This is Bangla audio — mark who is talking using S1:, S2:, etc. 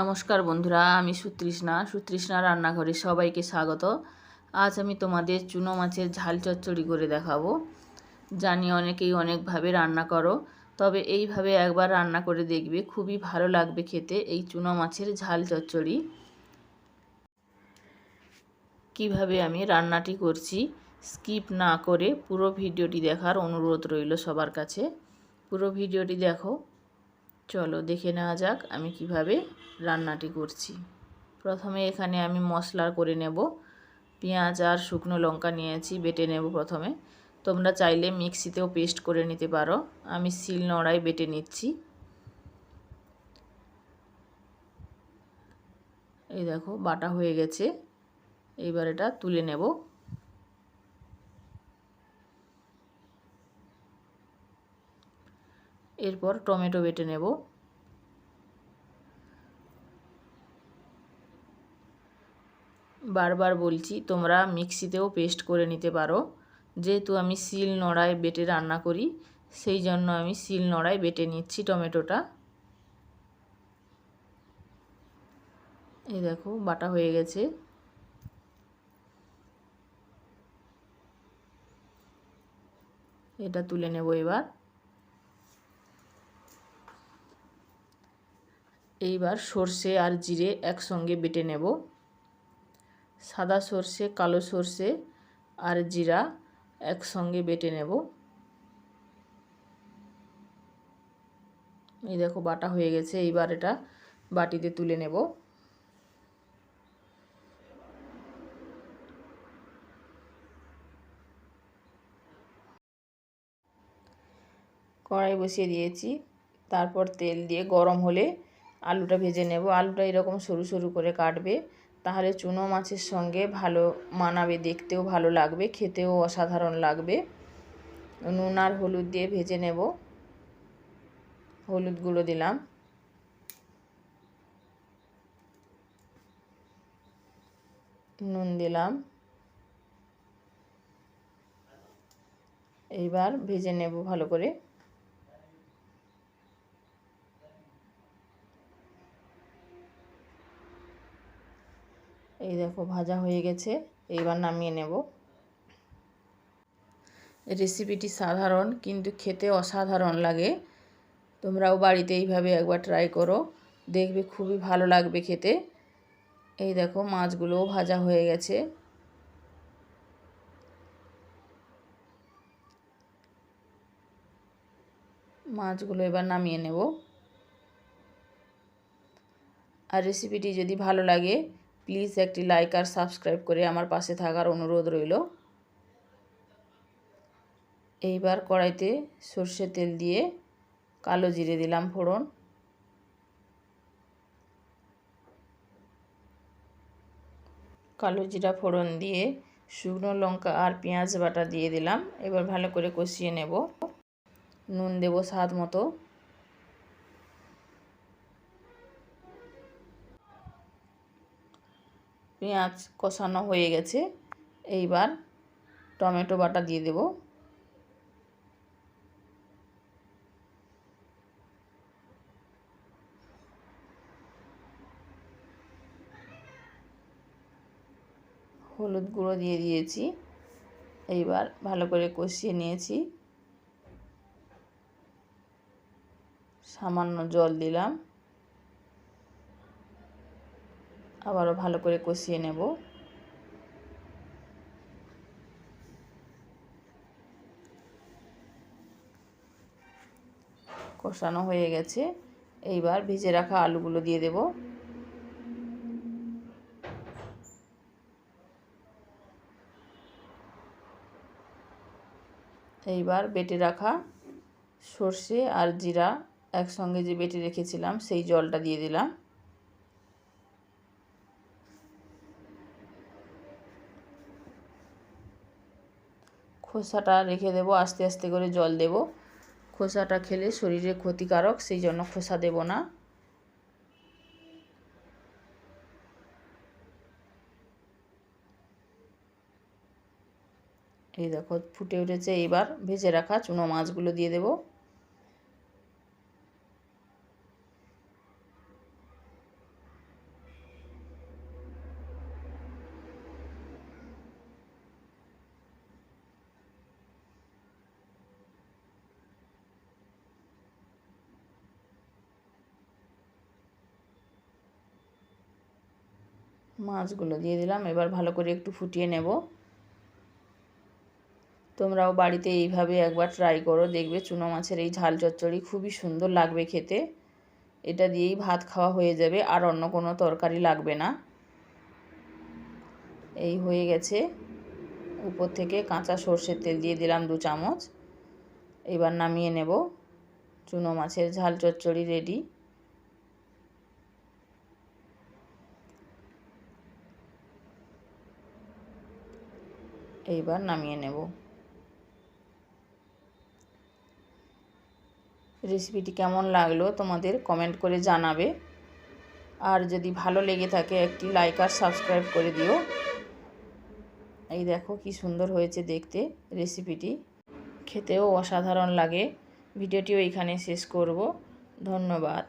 S1: নমস্কার বন্ধুরা, আমি সুতৃষ্ণা। সুতৃষ্ণা রান্নাঘরে সবাইকে স্বাগত। আজ আমি তোমাদের চুনো মাছের ঝাল চচ্চড়ি করে দেখাবো। জানি অনেকেই অনেকভাবে রান্না করো, তবে এইভাবে একবার রান্না করে দেখবে, খুবই ভালো লাগবে খেতে এই চুনো মাছের ঝাল চচ্চড়ি। কীভাবে আমি রান্নাটি করছি, স্কিপ না করে পুরো ভিডিওটি দেখার অনুরোধ রইল সবার কাছে। পুরো ভিডিওটি দেখো। চলো দেখে নেওয়া যাক আমি কীভাবে রান্নাটি করছি। প্রথমে এখানে আমি মশলা করে নেব। পেঁয়াজ আর শুকনো লঙ্কা নিয়েছি, বেটে নেব প্রথমে। তোমরা চাইলে মিক্সিতেও পেস্ট করে নিতে পারো। আমি শিল নড়াই বেটে নিচ্ছি। এই দেখো, বাটা হয়ে গেছে। এইবার এটা তুলে নেব। এরপর টমেটো বেটে নেব। বারবার বলছি, তোমরা মিক্সিতেও পেস্ট করে নিতে পারো। যেহেতু আমি শিল নড়ায় বেটে রান্না করি, সেই জন্য আমি শিল নড়ায় বেটে নিচ্ছি টমেটোটা। এই দেখো, বাটা হয়ে গেছে। এটা তুলে নেব এবার। এইবার সর্ষে আর জিরে একসঙ্গে বেটে নেব। সাদা সর্ষে, কালো সর্ষে আর জিরা একসঙ্গে বেটে নেব। এই দেখো বাটা হয়ে গেছে, এইবার এটা বাটিতে তুলে নেব। কড়াই বসিয়ে দিয়েছি, তারপর তেল দিয়ে গরম হলে আলুটা ভেজে নেব। আলুটা এরকম সরু সরু করে কাটবে। তাহলে চুনো মাছের সঙ্গে ভালো মানাবে, দেখতেও ভালো লাগবে, খেতেও অসাধারণ লাগবে। নুন আর হলুদ দিয়ে ভেজে নেব। হলুদ গুঁড়ো দিলাম। নুন দিলাম। এইবার ভেজে নেব ভালো করে। এই দেখো ভাজা হয়ে গেছে, এইবার নামিয়ে নেব। রেসিপিটি সাধারণ কিন্তু খেতে অসাধারণ লাগে। তোমরাও বাড়িতে এইভাবে একবার ট্রাই করো, দেখবে খুবই ভালো লাগবে খেতে। এই দেখো মাছগুলোও ভাজা হয়ে গেছে। মাছগুলো এবার নামিয়ে নেব। আর রেসিপিটি যদি ভালো লাগে প্লিজ একটি লাইক আর সাবস্ক্রাইব করে আমার পাশে থাকার অনুরোধ রইল। এইবার কড়াইতে সর্ষে তেল দিয়ে কালো জিরে দিলাম ফোড়ন। কালো জিরা ফোড়ন দিয়ে শুকনো লঙ্কা আর পেঁয়াজ বাটা দিয়ে দিলাম। এবার ভালো করে কষিয়ে নেব। নুন দেব স্বাদ মতো। পেঁয়াজ কষানো হয়ে গেছে। এইবার টমেটো বাটা দিয়ে দেব। হলুদ গুঁড়ো দিয়ে দিয়েছি। এইবার ভালো করে কষিয়ে নিয়েছি। সামান্য জল দিলাম। আবারও ভালো করে কষিয়ে নেব। কষানো হয়ে গেছে। এইবার ভেজে রাখা আলুগুলো দিয়ে দেব। এইবার বেটে রাখা সর্ষে আর জিরা একসঙ্গে যে বেটে রেখেছিলাম, সেই জলটা দিয়ে দিলাম। খোসাটা রেখে দেব, আস্তে আস্তে করে জল দেব। খোসাটা খেলে শরীরে ক্ষতিকারক, সেই জন্য খোসা দেব না। এই দেখো, ফুটে উঠেছে। এইবার ভেজে রাখা চুনো মাছগুলো দিয়ে দেব। মাছগুলো দিয়ে দিলাম। এবার ভালো করে একটু ফুটিয়ে নেব। তোমরাও বাড়িতে এইভাবে একবার ট্রাই করো। দেখবে চুনো মাছের এই ঝাল চচ্চড়ি খুবই সুন্দর লাগবে খেতে। এটা দিয়েই ভাত খাওয়া হয়ে যাবে, আর অন্য কোনো তরকারি লাগবে না। এই হয়ে গেছে। উপর থেকে কাঁচা সর্ষের তেল দিয়ে দিলাম দু চামচ। এবার নামিয়ে নেব। চুনো মাছের ঝাল চচ্চড়ি রেডি এইবার নামিয়ে নেব। রেসিপিটি কেমন লাগল তোমাদের কমেন্ট করে জানাবে। আর যদি ভালো লেগে থাকে একটি লাইক আর সাবস্ক্রাইব করে দিও। এই দেখো কি সুন্দর হয়েছে দেখতে রেসিপিটি খেতেও অসাধারণ লাগে। ভিডিওটিও এখানে শেষ করব। ধন্যবাদ।